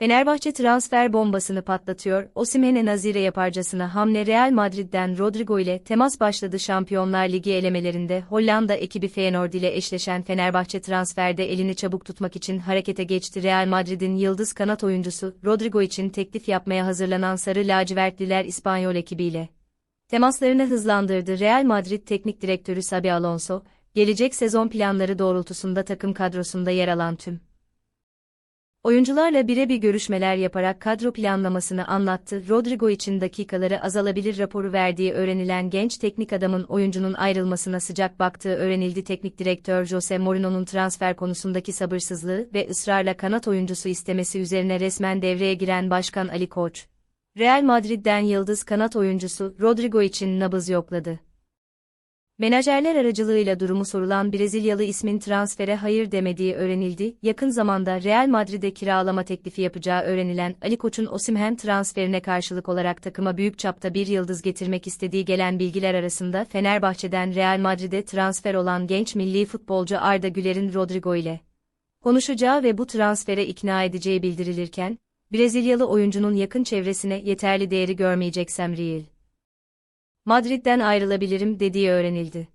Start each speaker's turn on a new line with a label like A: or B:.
A: Fenerbahçe transfer bombasını patlatıyor, Osimhen'e nazire yaparcasına hamle Real Madrid'den Rodrigo ile temas başladı Şampiyonlar Ligi elemelerinde Hollanda ekibi Feyenoord ile eşleşen Fenerbahçe transferde elini çabuk tutmak için harekete geçti Real Madrid'in yıldız kanat oyuncusu Rodrigo için teklif yapmaya hazırlanan Sarı Lacivertliler İspanyol ekibiyle. Temaslarını hızlandırdı Real Madrid Teknik Direktörü Xabi Alonso, gelecek sezon planları doğrultusunda takım kadrosunda yer alan tüm Oyuncularla birebir görüşmeler yaparak kadro planlamasını anlattı. Rodrigo için dakikaları azalabilir raporu verdiği öğrenilen genç teknik adamın oyuncunun ayrılmasına sıcak baktığı öğrenildi. Teknik direktör Jose Mourinho'nun transfer konusundaki sabırsızlığı ve ısrarla kanat oyuncusu istemesi üzerine resmen devreye giren Başkan Ali Koç, Real Madrid'den yıldız kanat oyuncusu Rodrigo için nabız yokladı. Menajerler aracılığıyla durumu sorulan Brezilyalı ismin transfere hayır demediği öğrenildi. Yakın zamanda Real Madrid'e kiralama teklifi yapacağı öğrenilen Ali Koç'un Osimhen transferine karşılık olarak takıma büyük çapta bir yıldız getirmek istediği gelen bilgiler arasında Fenerbahçe'den Real Madrid'e transfer olan genç milli futbolcu Arda Güler'in Rodrigo ile konuşacağı ve bu transfere ikna edeceği bildirilirken, Brezilyalı oyuncunun yakın çevresine yeterli değeri görmeyeceksem Real Madrid'den ayrılabilirim dediği öğrenildi.